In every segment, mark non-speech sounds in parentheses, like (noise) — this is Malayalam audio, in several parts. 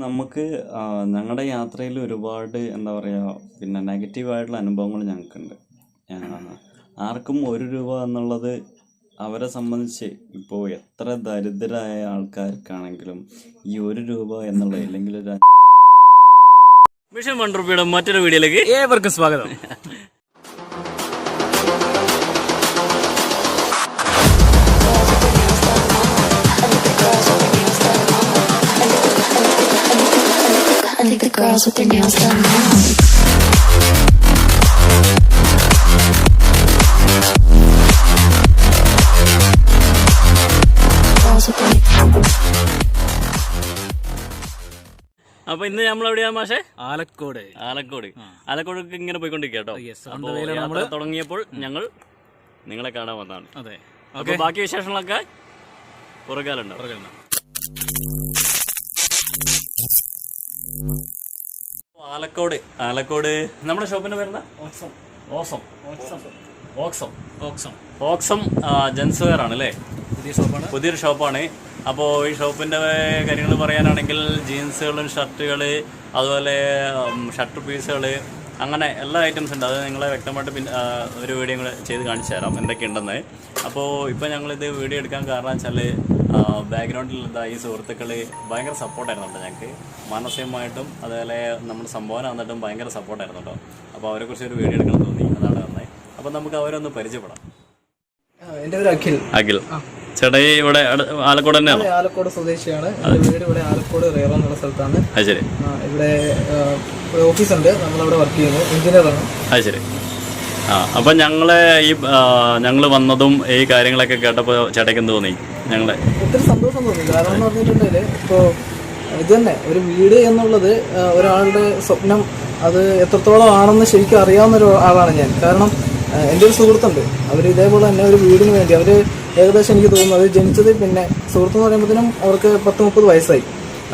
നമുക്ക് ഞങ്ങളുടെ യാത്രയിൽ ഒരുപാട് എന്താ പറയുക പിന്നെ നെഗറ്റീവായിട്ടുള്ള അനുഭവങ്ങൾ ഞങ്ങൾക്കുണ്ട്. ആർക്കും ഒരു രൂപ എന്നുള്ളത് അവരെ സംബന്ധിച്ച് ഇപ്പോൾ എത്ര ദരിദ്രരായ ആൾക്കാർക്കാണെങ്കിലും ഈ ഒരു രൂപ എന്നുള്ളത് അല്ലെങ്കിൽ ഒരു മിഷൻ വൺ റുപ്പിയുടെ മറ്റൊരു വീഡിയോയിലേക്ക് ഏവർക്കും സ്വാഗതം. (laughs) I think the girls with their nails done അപ്പൊ ഇന്ന് നമ്മൾ എവിടെയാ മാഷെ? ആലക്കോട്. ആലക്കോട്. ആലക്കോട് ഇങ്ങനെ പോയിക്കൊണ്ടിരിക്കട്ടോ യാത്ര നമ്മൾ തുടങ്ങിയപ്പോൾ ഞങ്ങൾ നിങ്ങളെ കാണാൻ വന്നതാണ്. അതെ. അപ്പൊ ബാക്കി വിശേഷങ്ങളൊക്കെ പുറകാലുണ്ടാവും ആലക്കോട് ആലക്കോട്. നമ്മുടെ ഷോപ്പിന്റെ പേരെന്താ? ഓക്സം. ഓസം ഓക്സം. ഓക്സം. ഓക്സം. ജെൻസ് വെയർ ആണ് അല്ലേ പുതിയ ഷോപ്പാണ് പുതിയൊരു ഷോപ്പാണ് അപ്പോൾ ഈ ഷോപ്പിന്റെ കാര്യങ്ങൾ പറയാനാണെങ്കിൽ ജീൻസുകളും ഷർട്ടുകൾ അതുപോലെ ഷർട്ട് പീസുകൾ അങ്ങനെ എല്ലാ ഐറ്റംസ് ഉണ്ട്. അത് നിങ്ങളെ വ്യക്തമായിട്ട് പിന്നെ ഒരു വീഡിയോ കൂടെ ചെയ്ത് കാണിച്ചു തരാം. എന്തൊക്കെയുണ്ടെന്ന്. അപ്പോൾ ഇപ്പോൾ ഞങ്ങളിത് വീഡിയോ എടുക്കാൻ കാരണം വെച്ചാൽ ബാക്ക്ഗ്രൗണ്ടിൽ എന്താ ഈ സുഹൃത്തുക്കൾ ഭയങ്കര സപ്പോർട്ടായിരുന്നു കേട്ടോ ഞങ്ങൾക്ക് മാനസികമായിട്ടും അതുപോലെ നമ്മുടെ സംഭാവന വന്നിട്ടും ഭയങ്കര സപ്പോർട്ടായിരുന്നു കേട്ടോ അപ്പോൾ അവരെക്കുറിച്ച് ഒരു വീഡിയോ എടുക്കണം തോന്നി അതാണ് വന്നത് അപ്പോൾ നമുക്ക് അവരൊന്ന് പരിചയപ്പെടാം. എന്റെ പേര് അഖിൽ. അഖിൽ. ചേട്ടാ ഇവിടെ ആലക്കോട് തന്നെയാണ്? ആലക്കോട് സ്വദേശിയാണ്. വീട് ഇവിടെ ആലക്കോട് റേറോ എന്നുള്ള സ്ഥലത്താണ്. അത് ശരി. ആ, ഇവിടെ ഓഫീസ് ഉണ്ട് നമ്മളവിടെ വർക്ക് ചെയ്യുന്നു. എഞ്ചിനീയറാണ് അത് ശരി. ആ അപ്പം ഞങ്ങളെ ഈ ഞങ്ങൾ വന്നതും ഈ കാര്യങ്ങളൊക്കെ കേട്ടപ്പോൾ ചേട്ടയ്ക്ക് എന്ത് തോന്നി? ഞങ്ങളെ. ഒത്തിരി സന്തോഷം തോന്നി. കാരണം എന്ന് പറഞ്ഞിട്ടുണ്ടെങ്കിൽ ഇപ്പോൾ ഇത് തന്നെ ഒരു വീട് എന്നുള്ളത് ഒരാളുടെ സ്വപ്നം അത് എത്രത്തോളം ആണെന്ന് ശരിക്കും അറിയാവുന്ന ഒരു ആളാണ് ഞാൻ. കാരണം എന്റെ ഒരു സുഹൃത്തുണ്ട്. അവർ ഇതേപോലെ തന്നെ ഒരു വീടിന് വേണ്ടി അവർ ഏകദേശം എനിക്ക് തോന്നുന്നു അവർ ജനിച്ചത് പിന്നെ സുഹൃത്ത് എന്ന് പറയുമ്പോഴത്തേനും അവർക്ക് പത്ത് മുപ്പത് വയസ്സായി.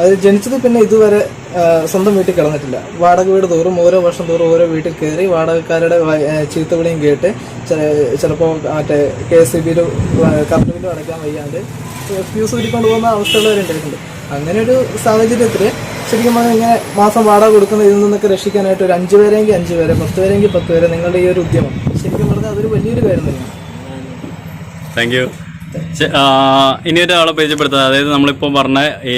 അത് ജനിച്ചത് പിന്നെ ഇതുവരെ സ്വന്തം വീട്ടിൽ കിടന്നിട്ടില്ല. വാടക വീട് തോറും ഓരോ വർഷം തോറും ഓരോ വീട്ടിൽ കയറി വാടകക്കാരുടെ ചീത്ത വിളിയും ചീത്തവിളിയും കേട്ട് ചിലപ്പോൾ മറ്റേ കെ എസ് സി ബിയിൽ കറണ്ട് ബില്ലും അടയ്ക്കാൻ വയ്യാണ്ട് ഫ്യൂസ് ഊരിക്കൊണ്ട് പോകുന്ന അവസ്ഥകൾ വരെ ഉണ്ടായിട്ടുണ്ട്. അങ്ങനെ ഒരു സാഹചര്യത്തിൽ ശരിക്കും പറഞ്ഞാൽ ഇങ്ങനെ മാസം വാടക കൊടുക്കുന്ന ഇതിൽ നിന്നൊക്കെ രക്ഷിക്കാനായിട്ട് ഒരു അഞ്ച് പേരെങ്കിൽ അഞ്ച് പേരെ പത്ത് പേരെങ്കിൽ പത്ത് പേരെ നിങ്ങളുടെ ഈ ഒരു ഉദ്യമം. ശരിക്കും പറഞ്ഞാൽ അതൊരു വലിയൊരു കാര്യം തന്നെയാണ്. താങ്ക് യു ഇനി ഒരാളെ പരിചയപ്പെടുത്തുക അതായത് നമ്മളിപ്പോൾ പറഞ്ഞ ഈ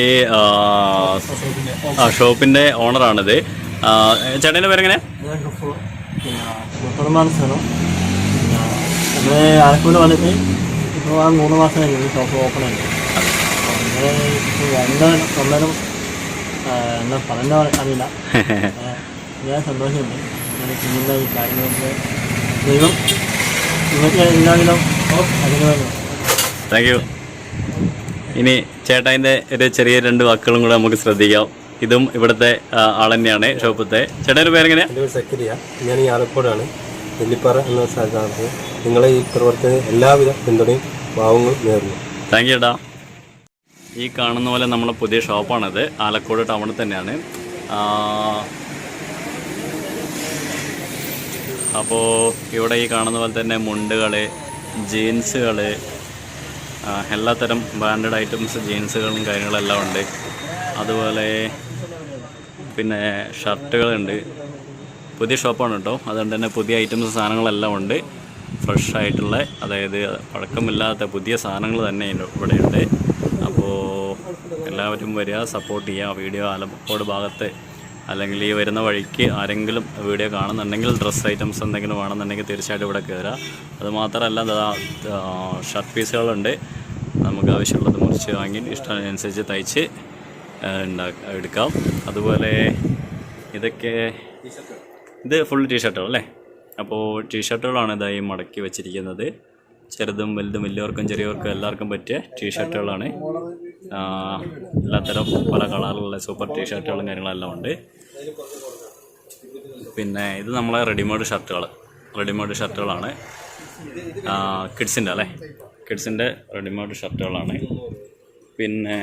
ഷോപ്പിന്റെ ഓണറാണിത്. ചേട്ടന്റെ പേരെങ്ങനെ? മുപ്പത് സ്ഥലം ഇവിടെ ആലക്കോട് വന്നിട്ട്? ഇപ്പോൾ ആ മൂന്ന് മാസം കഴിഞ്ഞു ഷോപ്പ് ഓപ്പൺ ആയി അപ്പോൾ ഇവിടെ ഇപ്പോൾ എന്താ സ്വന്തം എന്താ പറഞ്ഞ അറിയില്ല. (laughs) ഞാൻ സന്തോഷമുണ്ട്. ഞാൻ ചെയ്യുന്ന ഈ കാര്യങ്ങളൊക്കെ ദൈവം. നിങ്ങൾക്ക് എല്ലാവിധം അതിന് വേണം താങ്ക് യു ഇനി ചേട്ടായിന്റെ ഒരു ചെറിയ രണ്ട് വാക്കുകളും കൂടെ നമുക്ക് ശ്രദ്ധിക്കാം. ഇതും ഇവിടുത്തെ ആൾ തന്നെയാണ് ഷോപ്പത്തെ ചേട്ടന്റെ പേരെങ്ങനെ എന്റെ പേര് സക്കരിയ. ഞാൻ ഈ ആലക്കോടാണ്. നെല്ലിപ്പാറ എന്ന സ്ഥലത്താണ്. നിങ്ങളെ ഈ പ്രവർത്തന എല്ലാവിധ പിന്തുണയും ഭാവങ്ങളും നേർന്നു. താങ്ക് യു ഈ കാണുന്ന പോലെ നമ്മളെ പുതിയ ഷോപ്പാണിത്. ആലക്കോട് ടൗണിൽ തന്നെയാണ്. അപ്പോൾ ഇവിടെ ഈ കാണുന്ന പോലെ തന്നെ മുണ്ടുകൾ ജീൻസുകൾ എല്ലാത്തരം ബ്രാൻഡഡ് ഐറ്റംസ് ജീൻസുകളും കാര്യങ്ങളെല്ലാം ഉണ്ട്. അതുപോലെ പിന്നെ ഷർട്ടുകളുണ്ട്. പുതിയ ഷോപ്പാണ് കേട്ടോ അതുകൊണ്ട് തന്നെ പുതിയ ഐറ്റംസ് സാധനങ്ങളെല്ലാം ഉണ്ട്. ഫ്രഷ് ആയിട്ടുള്ള അതായത് പഴക്കമില്ലാത്ത പുതിയ സാധനങ്ങൾ തന്നെ ഇവിടെയുണ്ട് അപ്പോൾ എല്ലാവരും വരിക സപ്പോർട്ട് ചെയ്യുക. വീഡിയോ ആലപ്പോട് ഭാഗത്ത് അല്ലെങ്കിൽ ഈ വരുന്ന വഴിക്ക് ആരെങ്കിലും വീഡിയോ കാണുന്നുണ്ടെങ്കിൽ ഡ്രസ്സ് ഐറ്റംസ് എന്തെങ്കിലും വേണമെന്നുണ്ടെങ്കിൽ തീർച്ചയായിട്ടും ഇവിടെ കയറുക അത് മാത്രമല്ല ദാ, ആ, ഷർട്ട് പീസുകളുണ്ട് നമുക്ക് ആവശ്യമുള്ളത് മുറിച്ച് വാങ്ങി ഇഷ്ടമനുസരിച്ച് തയ്ച്ച് ആ, ഉണ്ടാ- എടുക്കാം. അതുപോലെ ഇതൊക്കെ ഇത് ഫുൾ ടീഷർട്ടുകൾ അല്ലേ? അപ്പോൾ ടീഷർട്ടുകളാണ് ഇതായി മടക്കി വെച്ചിരിക്കുന്നത്. ചെറുതും വലുതും വലിയവർക്കും ചെറിയവർക്കും എല്ലാവർക്കും പറ്റിയ ടീഷർട്ടുകളാണ് എല്ലാത്തരം പല കളറിലുള്ള സൂപ്പർ ടീഷർട്ടുകളും കാര്യങ്ങളെല്ലാം ഉണ്ട്. പിന്നെ ഇത് നമ്മളെ റെഡിമെയ്ഡ് ഷർട്ടുകൾ റെഡിമെയ്ഡ് ഷർട്ടുകളാണ് കിഡ്സിന്റെ അല്ലേ? കിഡ്സിന്റെ റെഡിമെയ്ഡ് ഷർട്ടുകളാണ്. പിന്നെ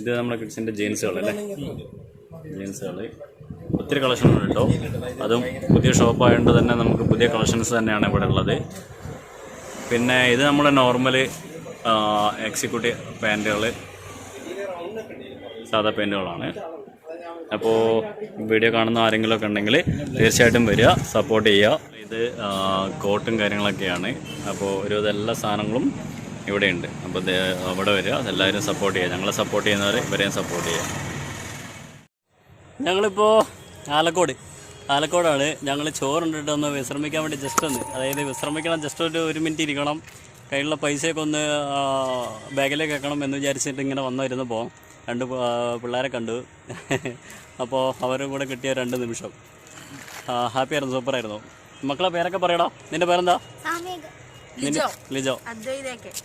ഇത് നമ്മുടെ കിഡ്സിന്റെ ജീൻസുകൾ അല്ലേ? ജീൻസുകൾ ഒത്തിരി കളക്ഷനുകൾ കേട്ടോ. അതും പുതിയ ഷോപ്പായതുകൊണ്ട് തന്നെ നമുക്ക് പുതിയ കളക്ഷൻസ് തന്നെയാണ് ഇവിടെ ഉള്ളത്. പിന്നെ ഇത് നമ്മുടെ നോർമൽ എക്സിക്യൂട്ടീവ് പാന്റുകൾ സാധാ പാന്റുകളാണ് അപ്പോൾ വീഡിയോ കാണുന്ന ആരെങ്കിലുമൊക്കെ ഉണ്ടെങ്കിൽ തീർച്ചയായിട്ടും വരിക സപ്പോർട്ട് ചെയ്യുക. ഇത് കോട്ടും കാര്യങ്ങളൊക്കെയാണ്. അപ്പോൾ ഒരു എല്ലാ സാധനങ്ങളും ഇവിടെയുണ്ട്. അപ്പോൾ അവിടെ വരിക. അതെല്ലാവരും സപ്പോർട്ട് ചെയ്യുക. ഞങ്ങളെ സപ്പോർട്ട് ചെയ്യുന്നവർ ഇവരെയും സപ്പോർട്ട് ചെയ്യുക. ഞങ്ങളിപ്പോൾ ആലക്കോട്. ആലക്കോടാണ് ഞങ്ങൾ ചോറുണ്ടിട്ട് ഒന്ന് വിശ്രമിക്കാൻ വേണ്ടി ജസ്റ്റ് ഒന്ന്. അതായത് വിശ്രമിക്കണം ജസ്റ്റ് ഒരു ഒരു മിനിറ്റ് ഇരിക്കണം. കയ്യിലുള്ള പൈസയൊക്കെ ഒന്ന് ബാഗിലേക്ക് വെക്കണം എന്ന് വിചാരിച്ചിട്ട് ഇങ്ങനെ വന്നിരുന്നപ്പോൾ രണ്ട് പിള്ളേരെ കണ്ടു. അപ്പോൾ അവരും കൂടെ കിട്ടിയ രണ്ട് നിമിഷം. ഹാപ്പിയായിരുന്നു സൂപ്പറായിരുന്നു. മക്കളെ പേരൊക്കെ പറയടാ. നിന്റെ പേരെന്താ? ലിജോ.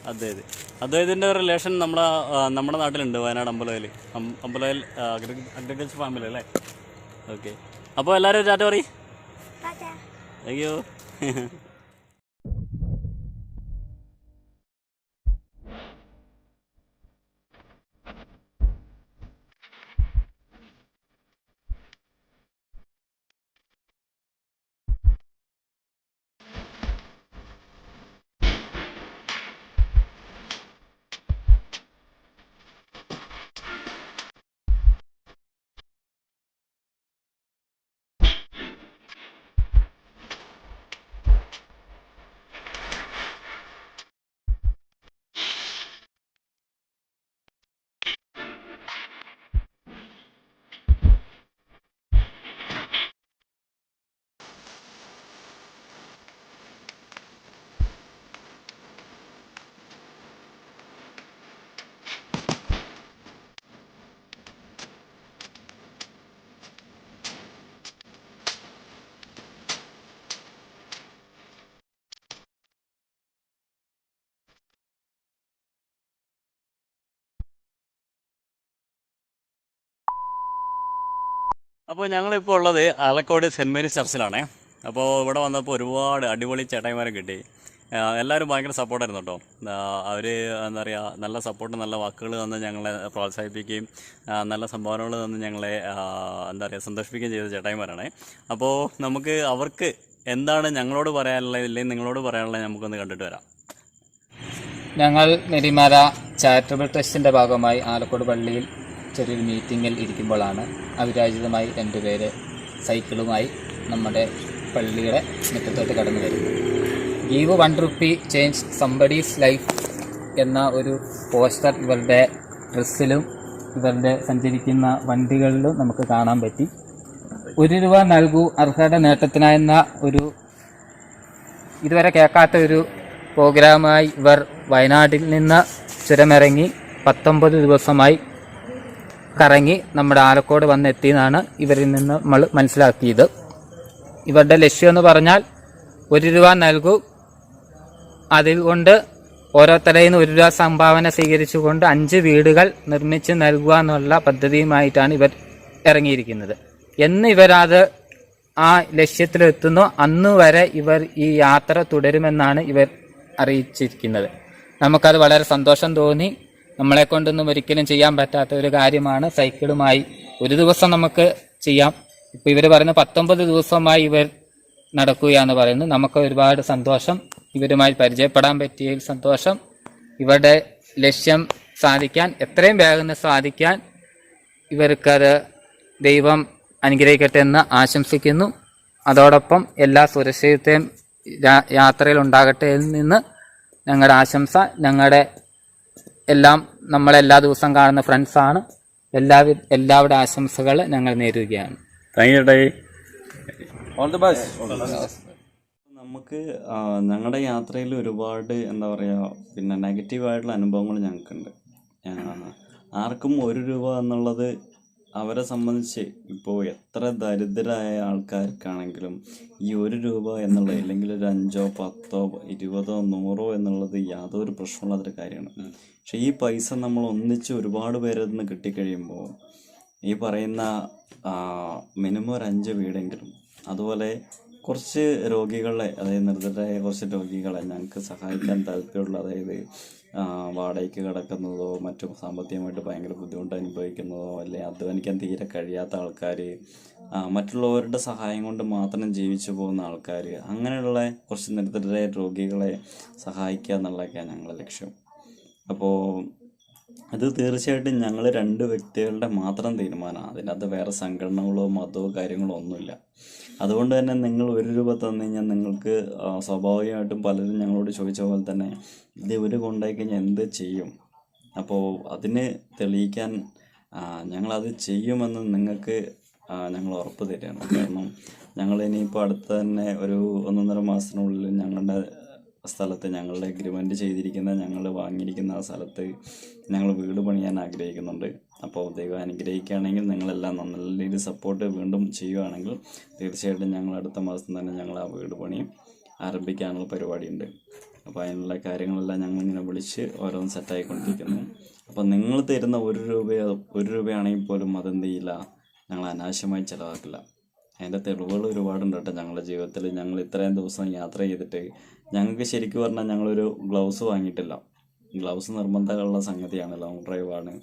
അദ്വൈത്. അദ്വൈതിന്റെ റിലേഷൻ നമ്മുടെ നമ്മുടെ നാട്ടിലുണ്ട് വയനാട് അമ്പലവയൽ അമ്പലവയൽ അഗ്രികൾച്ചർ ഫാമിലി അല്ലേ? ഓക്കെ അപ്പോൾ എല്ലാവരും ചാറ്റ പറയും. അപ്പോൾ ഞങ്ങളിപ്പോൾ ഉള്ളത് ആലക്കോട് സെന്റ് മേരീസ് ചർച്ചിലാണ്. അപ്പോൾ ഇവിടെ വന്നപ്പോൾ ഒരുപാട് അടിപൊളി ചേട്ടായിമാരെ കിട്ടി. എല്ലാവരും ഭയങ്കര സപ്പോർട്ടായിരുന്നു കേട്ടോ. അവർ എന്താ പറയുക നല്ല സപ്പോർട്ട് നല്ല വാക്കുകൾ തന്ന് ഞങ്ങളെ പ്രോത്സാഹിപ്പിക്കുകയും നല്ല സംഭാവനകൾ തന്ന് ഞങ്ങളെ എന്താ പറയുക സന്തോഷിപ്പിക്കുകയും ചെയ്ത ചേട്ടായിമാരാണ്. അപ്പോൾ നമുക്ക് അവർക്ക് എന്താണ് ഞങ്ങളോട് പറയാനുള്ളത് ഇല്ലെങ്കിൽ നിങ്ങളോട് പറയാനുള്ളത് നമുക്കൊന്ന് കണ്ടിട്ട് വരാം. ഞങ്ങൾ നെരിമാര ചാരിറ്റബിൾ ട്രസ്റ്റിന്റെ ഭാഗമായി ആലക്കോട് പള്ളിയിൽ ചെറിയൊരു മീറ്റിങ്ങിൽ ഇരിക്കുമ്പോഴാണ് അവിരാജിതമായി രണ്ട് പേര് സൈക്കിളുമായി നമ്മുടെ പള്ളിയുടെ മുറ്റത്തോട്ട് കടന്നു വരുന്നത്. Give one rupee change somebody's life എന്ന ഒരു പോസ്റ്റർ ഇവരുടെ ഡ്രസ്സിലും ഇവരുടെ സഞ്ചരിക്കുന്ന വണ്ടികളിലും നമുക്ക് കാണാൻ പറ്റി. ഒരു രൂപ നൽകൂ അർഹത നേട്ടത്തിനായെന്ന ഒരു ഇതുവരെ കേൾക്കാത്ത ഒരു പ്രോഗ്രാമായി ഇവർ വയനാട്ടിൽ നിന്ന് ചുരമിറങ്ങി പത്തൊമ്പത് ദിവസമായി കറങ്ങി നമ്മുടെ ആലക്കോട് വന്നെത്തിയെന്നാണ് ഇവരിൽ നിന്ന് നമ്മൾ മനസ്സിലാക്കിയത്. ഇവരുടെ ലക്ഷ്യം എന്ന് പറഞ്ഞാൽ ഒരു രൂപ നൽകൂ. അതിൽ കൊണ്ട് ഓരോരുത്തരിൽ നിന്ന് ഒരു രൂപ സംഭാവന സ്വീകരിച്ചുകൊണ്ട് അഞ്ച് വീടുകൾ നിർമ്മിച്ച് നൽകുക എന്നുള്ള പദ്ധതിയുമായിട്ടാണ് ഇവർ ഇറങ്ങിയിരിക്കുന്നത്. എന്ന് ഇവരത് ആ ലക്ഷ്യത്തിലെത്തുന്നു അന്ന് വരെ ഇവർ ഈ യാത്ര തുടരുമെന്നാണ് ഇവർ അറിയിച്ചിരിക്കുന്നത്. നമുക്കത് വളരെ സന്തോഷം തോന്നി. നമ്മളെ കൊണ്ടൊന്നും ഒരിക്കലും ചെയ്യാൻ പറ്റാത്ത ഒരു കാര്യമാണ് സൈക്കിളുമായി ഒരു ദിവസം നമുക്ക് ചെയ്യാം. ഇപ്പൊ ഇവർ പറയുന്ന പത്തൊമ്പത് ദിവസമായി ഇവർ നടക്കുകയെന്ന് പറയുന്നു. നമുക്ക് ഒരുപാട് സന്തോഷം. ഇവരുമായി പരിചയപ്പെടാൻ പറ്റിയതിൽ സന്തോഷം. ഇവരുടെ ലക്ഷ്യം സാധിക്കാൻ എത്രയും വേഗം സാധിക്കാൻ ഇവർക്കത് ദൈവം അനുഗ്രഹിക്കട്ടെ എന്ന് ആശംസിക്കുന്നു. അതോടൊപ്പം എല്ലാ സുരക്ഷിതത്തെയും യാത്രയിൽ ഉണ്ടാകട്ടെ എന്ന് നിന്ന് ഞങ്ങളുടെ ആശംസ. ഞങ്ങളുടെ എല്ലാം നമ്മൾ എല്ലാ ദിവസവും കാണുന്ന ഫ്രണ്ട്സാണ് എല്ലാവിധ എല്ലാവരുടെ ആശംസകൾ ഞങ്ങൾ നേരുകയാണ്. താങ്ക് യു ചേട്ടായി നമുക്ക് ഞങ്ങളുടെ യാത്രയിൽ ഒരുപാട് എന്താ പറയുക പിന്നെ നെഗറ്റീവായിട്ടുള്ള അനുഭവങ്ങൾ ഞങ്ങൾക്കുണ്ട്. ആർക്കും ഒരു രൂപ എന്നുള്ളത് അവരെ സംബന്ധിച്ച് ഇപ്പോൾ എത്ര ദരിദ്രരായ ആൾക്കാർക്കാണെങ്കിലും ഈ ഒരു രൂപ എന്നുള്ളത് അല്ലെങ്കിൽ ഒരു അഞ്ചോ പത്തോ ഇരുപതോ നൂറോ എന്നുള്ളത് യാതൊരു പ്രശ്നമില്ലാത്തൊരു കാര്യമാണ്. പക്ഷെ ഈ പൈസ നമ്മൾ ഒന്നിച്ച് ഒരുപാട് പേരിൽ നിന്ന് കിട്ടിക്കഴിയുമ്പോൾ ഈ പറയുന്ന മിനിമം ഒരു അഞ്ച് വീടെങ്കിലും അതുപോലെ കുറച്ച് രോഗികളെ അതായത് നിർദ്ദരായ കുറച്ച് രോഗികളെ ഞങ്ങൾക്ക് സഹായിക്കാൻ താല്പര്യമുള്ള അതായത് വാടകയ്ക്ക് കിടക്കുന്നതോ മറ്റും സാമ്പത്തികമായിട്ട് ഭയങ്കര ബുദ്ധിമുട്ട് അനുഭവിക്കുന്നതോ അല്ലെങ്കിൽ അധ്വാനിക്കാൻ തീരെ കഴിയാത്ത ആൾക്കാർ മറ്റുള്ളവരുടെ സഹായം കൊണ്ട് മാത്രം ജീവിച്ചു പോകുന്ന ആൾക്കാർ അങ്ങനെയുള്ള കുറച്ച് നിർദ്ധരായ രോഗികളെ സഹായിക്കുക എന്നുള്ളതൊക്കെയാണ് ഞങ്ങളുടെ ലക്ഷ്യം. അപ്പോൾ അത് തീർച്ചയായിട്ടും ഞങ്ങൾ രണ്ട് വ്യക്തികളുടെ മാത്രം തീരുമാനമാണ്. അതിനകത്ത് വേറെ സംഘടനകളോ മതമോ കാര്യങ്ങളോ ഒന്നുമില്ല. അതുകൊണ്ട് തന്നെ നിങ്ങൾ ഒരു രൂപ തന്നു കഴിഞ്ഞാൽ നിങ്ങൾക്ക് സ്വാഭാവികമായിട്ടും പലരും ഞങ്ങളോട് ചോദിച്ച പോലെ തന്നെ ഇത് ഇവർ കൊണ്ടുപോയി കഴിഞ്ഞാൽ എന്ത് ചെയ്യും? അപ്പോൾ അതിന് തെളിയിക്കാൻ ഞങ്ങളത് ചെയ്യുമെന്ന് നിങ്ങൾക്ക് ഞങ്ങൾ ഉറപ്പ് തരികയാണ്. കാരണം ഞങ്ങൾ ഇനിയിപ്പോൾ അടുത്ത തന്നെ ഒരു ഒന്നൊന്നര മാസത്തിനുള്ളിൽ ഞങ്ങളുടെ സ്ഥലത്ത് ഞങ്ങളുടെ എഗ്രിമെന്റ് ചെയ്തിരിക്കുന്ന ഞങ്ങൾ വാങ്ങിയിരിക്കുന്ന ആ സ്ഥലത്ത് ഞങ്ങൾ വീട് പണിയാൻ ആഗ്രഹിക്കുന്നുണ്ട്. അപ്പോൾ ദൈവം അനുഗ്രഹിക്കുകയാണെങ്കിൽ നിങ്ങളെല്ലാം നല്ല രീതിയിൽ സപ്പോർട്ട് വീണ്ടും ചെയ്യുകയാണെങ്കിൽ തീർച്ചയായിട്ടും ഞങ്ങൾ അടുത്ത മാസം തന്നെ ഞങ്ങൾ ആ വീട് പണി ആരംഭിക്കാനുള്ള പരിപാടിയുണ്ട്. അപ്പോൾ അതിനുള്ള കാര്യങ്ങളെല്ലാം ഞങ്ങളിങ്ങനെ വിളിച്ച് ഓരോന്ന് സെറ്റായിക്കൊണ്ടിരിക്കുന്നു അപ്പോൾ നിങ്ങൾ തരുന്ന ഒരു രൂപയോ ഒരു രൂപയാണെങ്കിൽ പോലും അതെന്ത് ചെയ്യില്ല. ഞങ്ങൾ അനാവശ്യമായി ചിലവാക്കില്ല. അതിന്റെ തെളിവുകൾ ഒരുപാടുണ്ട് കേട്ടോ ഞങ്ങളുടെ ജീവിതത്തിൽ. ഞങ്ങൾ ഇത്രയും ദിവസം യാത്ര ചെയ്തിട്ട് ഞങ്ങൾക്ക് ശരിക്കും പറഞ്ഞാൽ ഞങ്ങളൊരു ഗ്ലൗസ് വാങ്ങിയിട്ടില്ല. ഗ്ലൗസ് നിർബന്ധമുള്ള സംഗതിയാണ് ലോങ് ഡ്രൈവാണ്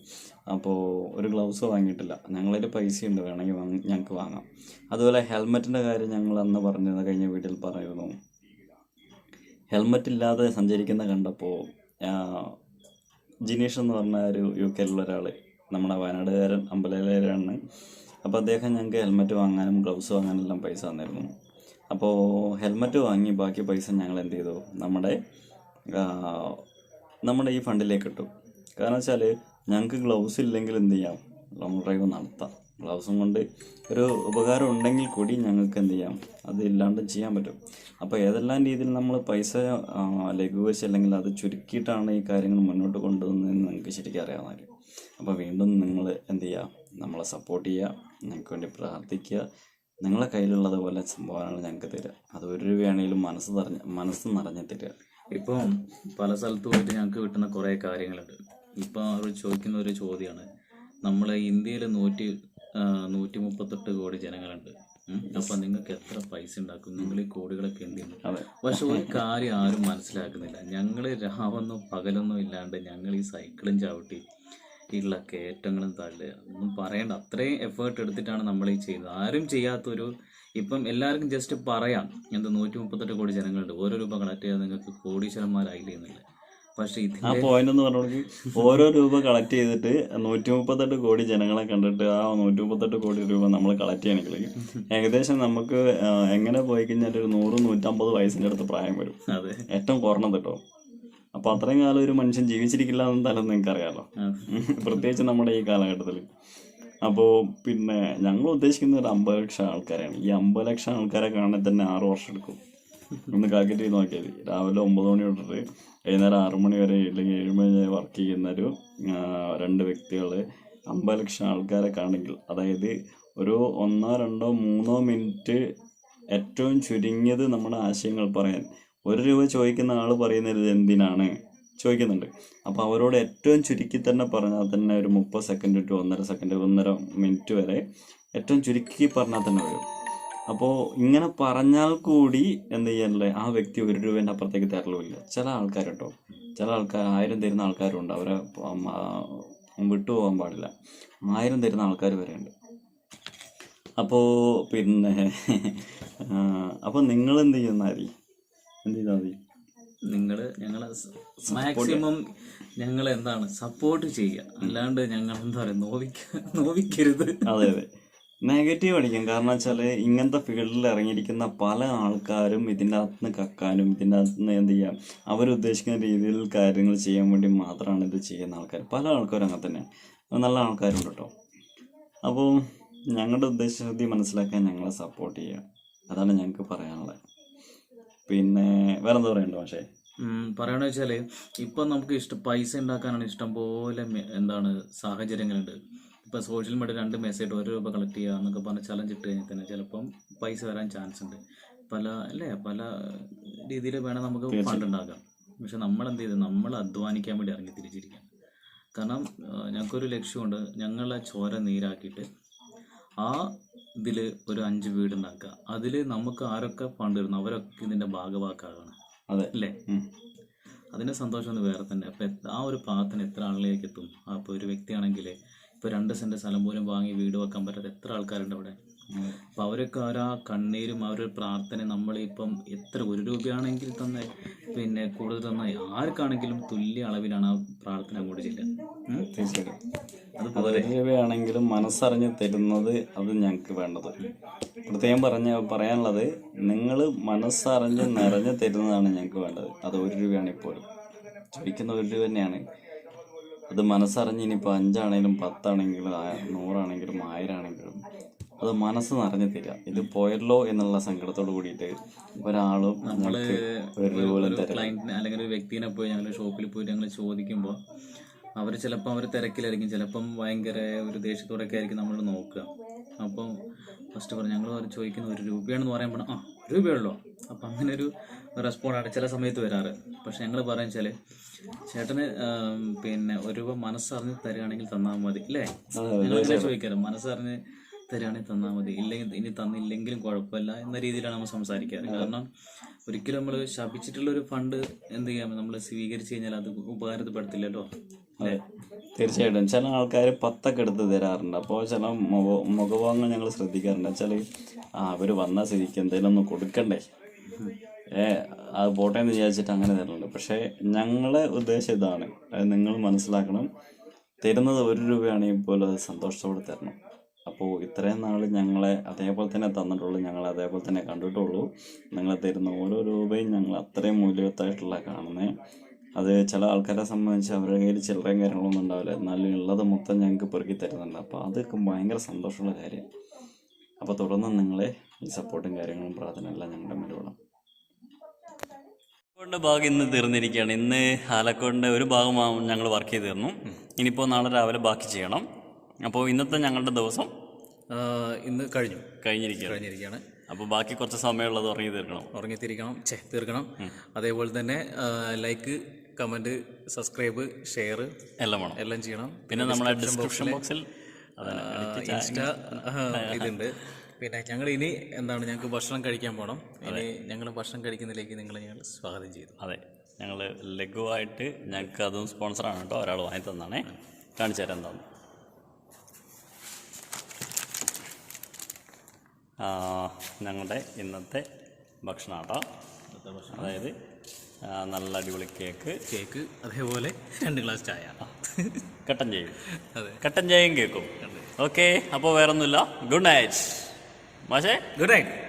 അപ്പോൾ ഒരു ഗ്ലൗസ് വാങ്ങിയിട്ടില്ല. ഞങ്ങളൊരു പൈസയുണ്ട് വേണമെങ്കിൽ വാങ്ങി ഞങ്ങൾക്ക് വാങ്ങാം. അതുപോലെ ഹെൽമെറ്റിന്റെ കാര്യം ഞങ്ങൾ അന്ന് പറഞ്ഞിരുന്ന കഴിഞ്ഞ വീട്ടിൽ പറയുന്നു ഹെൽമെറ്റ് ഇല്ലാതെ സഞ്ചരിക്കുന്ന കണ്ടപ്പോൾ ജിനീഷ് എന്ന് പറഞ്ഞ ഒരു യു കെയിലുള്ള ഒരാൾ നമ്മുടെ വയനാടുകാരൻ അമ്പലയിലാണ് അപ്പോൾ അദ്ദേഹം ഞങ്ങൾക്ക് ഹെൽമെറ്റ് വാങ്ങാനും ഗ്ലൗസ് വാങ്ങാനെല്ലാം പൈസ തന്നിരുന്നു. അപ്പോൾ ഹെൽമെറ്റ് വാങ്ങി ബാക്കി പൈസ ഞങ്ങൾ എന്ത് ചെയ്തു നമ്മുടെ നമ്മുടെ ഈ ഫണ്ടിലേക്ക് ഇട്ടു കാരണം വെച്ചാൽ ഞങ്ങൾക്ക് ഗ്ലൗസ് ഇല്ലെങ്കിൽ എന്ത് ചെയ്യാം? ലോങ് ഡ്രൈവ് നടത്താം. ഗ്ലൗസും കൊണ്ട് ഒരു ഉപകാരം ഉണ്ടെങ്കിൽ കൂടി ഞങ്ങൾക്ക് എന്ത് ചെയ്യാം? അത് ഇല്ലാണ്ട് ചെയ്യാൻ പറ്റും. അപ്പോൾ ഏതെല്ലാം രീതിയിൽ നമ്മൾ പൈസ ലഘുവച്ച് അല്ലെങ്കിൽ അത് ചുരുക്കിയിട്ടാണ് ഈ കാര്യങ്ങൾ മുന്നോട്ട് കൊണ്ടുവന്നതെന്ന് നിങ്ങൾക്ക് ശരിക്കും അറിയാവുന്നവർ അപ്പോൾ വീണ്ടും നിങ്ങൾ എന്ത് ചെയ്യുക നമ്മളെ സപ്പോർട്ട് ചെയ്യുക. ഞങ്ങൾക്ക് വേണ്ടി പ്രാർത്ഥിക്കുക. നിങ്ങളെ കയ്യിലുള്ളത് പോലെ സംഭവമാണ് ഞങ്ങൾക്ക് തരിക. അത് ഒരു രൂപയാണെങ്കിലും മനസ്സ് നിറഞ്ഞ് മനസ്സ് നിറഞ്ഞ് തരിക. ഇപ്പം പല സ്ഥലത്ത് പോയിട്ട് ഞങ്ങൾക്ക് കിട്ടുന്ന കുറേ കാര്യങ്ങളുണ്ട്. ഇപ്പം അവർ ചോദിക്കുന്ന ഒരു ചോദ്യമാണ്. നമ്മളെ ഇന്ത്യയിൽ നൂറ്റി നൂറ്റി മുപ്പത്തെട്ട് കോടി ജനങ്ങളുണ്ട്. അപ്പം നിങ്ങൾക്ക് എത്ര പൈസ ഉണ്ടാക്കും? നിങ്ങൾ ഈ കോടികളൊക്കെ എന്ത് ചെയ്യുന്നു പക്ഷെ ഒരു കാര്യം ആരും മനസ്സിലാക്കുന്നില്ല. ഞങ്ങൾ രാവൊന്നും പകലൊന്നും ഇല്ലാണ്ട് ഞങ്ങൾ ഈ സൈക്കിളും ചവിട്ടി ഉള്ള കയറ്റങ്ങളും തള്ളുക ഒന്നും പറയണ്ട. അത്രയും എഫേർട്ട് എടുത്തിട്ടാണ് നമ്മൾ ഈ ചെയ്തത് ആരും ചെയ്യാത്തൊരു ഇപ്പം എല്ലാവർക്കും ജസ്റ്റ് പറയാം. എന്ത് നൂറ്റി മുപ്പത്തെട്ട് കോടി ജനങ്ങളുണ്ട്. ഓരോ രൂപ കളക്ട് ചെയ്താൽ നിങ്ങൾക്ക് കോടീശ്വരന്മാരായില്ലേ എന്നില്ല. പക്ഷെ ആ പോയിന്റ് എന്ന് പറഞ്ഞോളൂ ഓരോ രൂപ കളക്ട് ചെയ്തിട്ട് നൂറ്റി മുപ്പത്തെട്ട് കോടി ജനങ്ങളെ കണ്ടിട്ട് ആ നൂറ്റി മുപ്പത്തെട്ട് കോടി രൂപ നമ്മൾ കളക്ട് ചെയ്യണമെങ്കിൽ ഏകദേശം നമുക്ക് എങ്ങനെ പോയി കഴിഞ്ഞാൽ ഒരു നൂറ് നൂറ്റമ്പത് വയസ്സിന്റെ അടുത്ത് പ്രായം വരും. അതെ. ഏറ്റവും കുറഞ്ഞത് കേട്ടോ. അപ്പോൾ അത്രയും കാലം ഒരു മനുഷ്യൻ ജീവിച്ചിരിക്കില്ല എന്തായാലും നിങ്ങൾക്ക് അറിയാലോ പ്രത്യേകിച്ച് നമ്മുടെ ഈ കാലഘട്ടത്തിൽ അപ്പോൾ പിന്നെ ഞങ്ങൾ ഉദ്ദേശിക്കുന്ന ഒരു അമ്പത് ലക്ഷം ആൾക്കാരാണ്. ഈ അമ്പത് ലക്ഷം ആൾക്കാരെ കാണാൻ തന്നെ ആറ് വർഷം എടുക്കും. ഒന്ന് കാൽക്കുലേറ്റ് ചെയ്ത് നോക്കിയാൽ മതി. രാവിലെ ഒമ്പത് മണി തൊട്ടിട്ട് വൈകുന്നേരം ആറ് മണി വരെ അല്ലെങ്കിൽ ഏഴ് മണി വരെ വർക്ക് ചെയ്യുന്ന ഒരു രണ്ട് വ്യക്തികൾ അമ്പത് ലക്ഷം ആൾക്കാരെ കാണെങ്കിൽ അതായത് ഒരു ഒന്നോ രണ്ടോ മൂന്നോ മിനിറ്റ് ഏറ്റവും ചുരുങ്ങിയത് നമ്മുടെ ആശയങ്ങൾ പറയാൻ. ഒരു രൂപ ചോദിക്കുന്ന ആൾ പറയുന്നത് എന്തിനാണ്? ചോദിക്കുന്നുണ്ട്. അപ്പോൾ അവരോട് ഏറ്റവും ചുരുക്കി തന്നെ പറഞ്ഞാൽ തന്നെ ഒരു മുപ്പത് സെക്കൻഡ് ടു ഒന്നര സെക്കൻഡ് ഒന്നര മിനിറ്റ് വരെ ഏറ്റവും ചുരുക്കി പറഞ്ഞാൽ തന്നെ വരും. അപ്പോൾ ഇങ്ങനെ പറഞ്ഞാൽ കൂടി എന്ത് ചെയ്യാനല്ലേ ആ വ്യക്തി ഒരു രൂപേന്റെ അപ്പുറത്തേക്ക് തരലുമില്ല ചില ആൾക്കാർ കേട്ടോ ചില ആൾക്കാർ ആയിരം തരുന്ന ആൾക്കാരുണ്ട്. അവരെ വിട്ടുപോകാൻ പാടില്ല. ആയിരം തരുന്ന ആൾക്കാർ വരെ ഉണ്ട്. അപ്പോൾ പിന്നെ അപ്പോൾ നിങ്ങൾ എന്ത് ചെയ്യുന്ന അരി എന്ത് ചെയ്താൽ മതി നിങ്ങൾ ഞങ്ങളെ മാക്സിമം ഞങ്ങൾ എന്താണ് സപ്പോർട്ട് ചെയ്യുക. അല്ലാണ്ട് ഞങ്ങൾ എന്താ പറയുക നോവിക്ക നോവിക്കരുത്. അതെ അതെ. നെഗറ്റീവ് അടിക്കും. കാരണം വെച്ചാൽ ഇങ്ങനത്തെ ഫീൽഡിൽ ഇറങ്ങിയിരിക്കുന്ന പല ആൾക്കാരും ഇതിന്റെ അകത്ത് നിന്ന് കക്കാനും ഇതിന്റെ അകത്ത് നിന്ന് എന്ത് ചെയ്യാം അവരുദ്ദേശിക്കുന്ന രീതിയിൽ കാര്യങ്ങൾ ചെയ്യാൻ വേണ്ടി മാത്രമാണ് ഇത് ചെയ്യുന്ന ആൾക്കാർ പല ആൾക്കാരും അങ്ങനെ തന്നെ. നല്ല ആൾക്കാരുണ്ട് കേട്ടോ അപ്പോൾ ഞങ്ങളുടെ ഉദ്ദേശശുദ്ധി മനസ്സിലാക്കാൻ ഞങ്ങളെ സപ്പോർട്ട് ചെയ്യുക. അതാണ് ഞങ്ങൾക്ക് പറയാനുള്ളത്. പിന്നെ വേറെ എന്താ പറയണ്ടോ പക്ഷേ പറയണ വെച്ചാൽ ഇപ്പൊ നമുക്ക് ഇഷ്ടം പൈസ ഉണ്ടാക്കാനാണ് ഇഷ്ടം പോലെ എന്താണ് സാഹചര്യങ്ങളുണ്ട്. ഇപ്പൊ സോഷ്യൽ മീഡിയ രണ്ട് മെസ്സേജ് ഒരു രൂപ കളക്ട് ചെയ്യുക എന്നൊക്കെ പറഞ്ഞ് ചലഞ്ച് ഇട്ട് കഴിഞ്ഞാൽ തന്നെ ചിലപ്പം പൈസ വരാൻ ചാൻസ് ഉണ്ട്. പല അല്ലേ? പല രീതിയിൽ വേണം നമുക്ക് ഫണ്ട് ഉണ്ടാക്കാം. പക്ഷെ നമ്മൾ എന്ത് ചെയ്ത്? നമ്മൾ അധ്വാനിക്കാൻ വേണ്ടി ഇറങ്ങി തിരിച്ചിരിക്കാം കാരണം ഞങ്ങൾക്കൊരു ലക്ഷ്യമുണ്ട് ഞങ്ങളെ ചോര നീരാക്കിയിട്ട് ആ ഇതിൽ ഒരു അഞ്ച് വീട് ഉണ്ടാക്കുക അതിൽ നമുക്ക് ആരൊക്കെ ഫണ്ട് വരുന്നു അവരൊക്കെ ഇതിന്റെ ഭാഗവാക്കാകണം അതെ. അല്ലേ? അതിന്റെ സന്തോഷം ഒന്ന് വേറെ തന്നെ. അപ്പം ആ ഒരു പ്രാർത്ഥന എത്ര ആളുകളിലേക്ക് എത്തും? അപ്പോൾ ഒരു വ്യക്തിയാണെങ്കിൽ ഇപ്പോൾ രണ്ട് സെന്റ് സ്ഥലം പോലും വാങ്ങി വീട് വെക്കാൻ പറ്റാത്ത എത്ര ആൾക്കാരുണ്ട് അവിടെ? അപ്പോൾ അവരൊക്കെ ആ കണ്ണീരും അവരുടെ പ്രാർത്ഥന നമ്മളിപ്പം എത്ര ഒരു രൂപയാണെങ്കിൽ തന്നെ പിന്നെ കൂടുതൽ തന്നെ ആർക്കാണെങ്കിലും തുല്യ അളവിലാണ് ആ പ്രാർത്ഥന അങ്ങോട്ട് ചെല്ലുക? തീർച്ചയായിട്ടും. അത് അത് ഒരു രൂപയാണെങ്കിലും മനസ്സറിഞ്ഞ് തരുന്നത് അത് ഞങ്ങൾക്ക് വേണ്ടത്. പ്രത്യേകം പറഞ്ഞ പറയാനുള്ളത് നിങ്ങൾ മനസ്സറിഞ്ഞ് നിറഞ്ഞ് തരുന്നതാണ് ഞങ്ങൾക്ക് വേണ്ടത്. അത് ഒരു രൂപയാണ് ഇപ്പോഴും ചോദിക്കുന്ന ഒരു രൂപ തന്നെയാണ്. അത് മനസ്സറിഞ്ഞ് ഇനിയിപ്പോൾ അഞ്ചാണെങ്കിലും പത്താണെങ്കിലും നൂറാണെങ്കിലും ആയിരം ആണെങ്കിലും അത് മനസ്സ് നിറഞ്ഞ് തരിക. ഇത് പോയല്ലോ എന്നുള്ള സങ്കടത്തോട് കൂടിയിട്ട് ഒരാളും തരില്ല. ക്ലയന്റിനെ അല്ലെങ്കിൽ ഒരു വ്യക്തിനെ പോയി ഞങ്ങൾ ഷോപ്പിൽ പോയിട്ട് ഞങ്ങൾ ചോദിക്കുമ്പോൾ അവർ ചിലപ്പോൾ അവർ തിരക്കിലായിരിക്കും. ചിലപ്പം ഭയങ്കര ഒരു ദേഷ്യത്തോടൊക്കെ ആയിരിക്കും നമ്മൾ നോക്കുക. അപ്പം ഫസ്റ്റ് പറഞ്ഞു ഞങ്ങൾ ചോദിക്കുന്ന ഒരു രൂപയാണെന്ന് പറയുമ്പോൾ ആ ഒരു രൂപയുള്ളൂ അപ്പം അങ്ങനെ ഒരു റെസ്പോണ്ടാണ് ചില സമയത്ത് വരാറ്. പക്ഷെ ഞങ്ങൾ പറയുന്ന വെച്ചാൽ ചേട്ടന് പിന്നെ ഒരു രൂപ മനസ്സറിഞ്ഞ് തരികയാണെങ്കിൽ തന്നാൽ മതി അല്ലേ? ചോദിക്കാറ്. മനസ്സറിഞ്ഞ് തരികയാണെങ്കിൽ തന്നാൽ മതി. ഇല്ലെങ്കിൽ ഇനി തന്നില്ലെങ്കിലും കുഴപ്പമില്ല എന്ന രീതിയിലാണ് നമ്മൾ സംസാരിക്കാറ്. കാരണം ഒരിക്കലും നമ്മൾ ശപിച്ചിട്ടുള്ള ഒരു ഫണ്ട് എന്ത് ചെയ്യാം? നമ്മൾ സ്വീകരിച്ചു കഴിഞ്ഞാൽ അത് ഉപകാരപ്പെടുത്തില്ലല്ലോ. അല്ലേ? തീർച്ചയായിട്ടും. ചില ആൾക്കാർ പത്തൊക്കെ എടുത്ത് തരാറുണ്ട്. അപ്പോൾ ചില മുഖ മുഖഭാവങ്ങൾ ഞങ്ങൾ ശ്രദ്ധിക്കാറുണ്ട്. വെച്ചാൽ ആ അവർ വന്ന സ്ഥിതിക്ക് എന്തെങ്കിലും ഒന്ന് കൊടുക്കണ്ടേ? ഏ അത് പോട്ടെ എന്ന് വിചാരിച്ചിട്ട് അങ്ങനെ തരുന്നുണ്ട് പക്ഷേ ഞങ്ങളെ ഉദ്ദേശം ഇതാണ്. അത് നിങ്ങൾ മനസ്സിലാക്കണം. തരുന്നത് ഒരു രൂപയാണെങ്കിൽ പോലും അത് സന്തോഷത്തോടെ തരണം. അപ്പോൾ ഇത്രയും നാൾ ഞങ്ങളെ അതേപോലെ തന്നെ തന്നിട്ടുള്ളൂ. ഞങ്ങൾ അതേപോലെ തന്നെ കണ്ടിട്ടുള്ളൂ. നിങ്ങൾ തരുന്ന ഓരോ രൂപയും ഞങ്ങൾ അത്രയും മൂല്യവത്തായിട്ടുള്ള കാണുന്നത് അത് ചില ആൾക്കാരെ സംബന്ധിച്ച് അവരുടെ കയ്യിൽ ചില്ലറയും കാര്യങ്ങളൊന്നും ഉണ്ടാവില്ല. എന്നാലും ഉള്ളത് മൊത്തം ഞങ്ങൾക്ക് പെറുക്കി തരുന്നുണ്ട്. അപ്പോൾ അതൊക്കെ ഭയങ്കര സന്തോഷമുള്ള കാര്യം. അപ്പോൾ തുടർന്ന് നിങ്ങളെ ഈ സപ്പോർട്ടും കാര്യങ്ങളും പ്രാർത്ഥന എല്ലാം ഞങ്ങളുടെ മേലോളം ഭാഗം ഇന്ന് തീർന്നിരിക്കുകയാണ്. ഇന്ന് ആലക്കോടിന്റെ ഒരു ഭാഗം ഞങ്ങൾ വർക്ക് ചെയ്ത് തീർന്നു. ഇനിയിപ്പോൾ നാളെ രാവിലെ ബാക്കി ചെയ്യണം. അപ്പോൾ ഇന്നത്തെ ഞങ്ങളുടെ ദിവസം ഇന്ന് കഴിഞ്ഞു. കഴിഞ്ഞിരിക്കുകയാണ്. കഴിഞ്ഞിരിക്കുകയാണ്. അപ്പോൾ ബാക്കി കുറച്ച് സമയമുള്ളത് ഉറങ്ങി തീർക്കണം. ഉറങ്ങിത്തിരിക്കണം ചേ തീർക്കണം. അതേപോലെ തന്നെ ലൈക്ക് കമന്റ് സബ്സ്ക്രൈബ് ഷെയർ എല്ലാം വേണം. എല്ലാം ചെയ്യണം. പിന്നെ നമ്മുടെ ഡിസ്ക്രിപ്ഷൻ ബോക്സിൽ ഇൻസ്റ്റ ഇതുണ്ട്. പിന്നെ ഞങ്ങൾ ഇനി എന്താണ് ഞങ്ങൾക്ക് ഭക്ഷണം കഴിക്കാൻ പോകണം ഇനി ഞങ്ങൾ ഭക്ഷണം കഴിക്കുന്നതിലേക്ക് നിങ്ങൾ ഞങ്ങൾ സ്വാഗതം ചെയ്തു. അതെ. ഞങ്ങൾ ലഘുവായിട്ട് ഞങ്ങൾക്ക് അതും സ്പോൺസറാണ് കേട്ടോ. ഒരാൾ വാങ്ങി തന്നാണേ കാണിച്ചു തരാം ഞങ്ങളുടെ ഇന്നത്തെ ഭക്ഷണം. അതായത് നല്ല അടിപൊളി കേക്ക്. കേക്ക് അതേപോലെ രണ്ട് ഗ്ലാസ് ചായ. കട്ടൻ ചെയ്യും. അതെ. കട്ടൻ ചായയും കേക്കും. ഓക്കെ അപ്പോൾ വേറൊന്നുമില്ല. Good night. മാഷേ. Good night.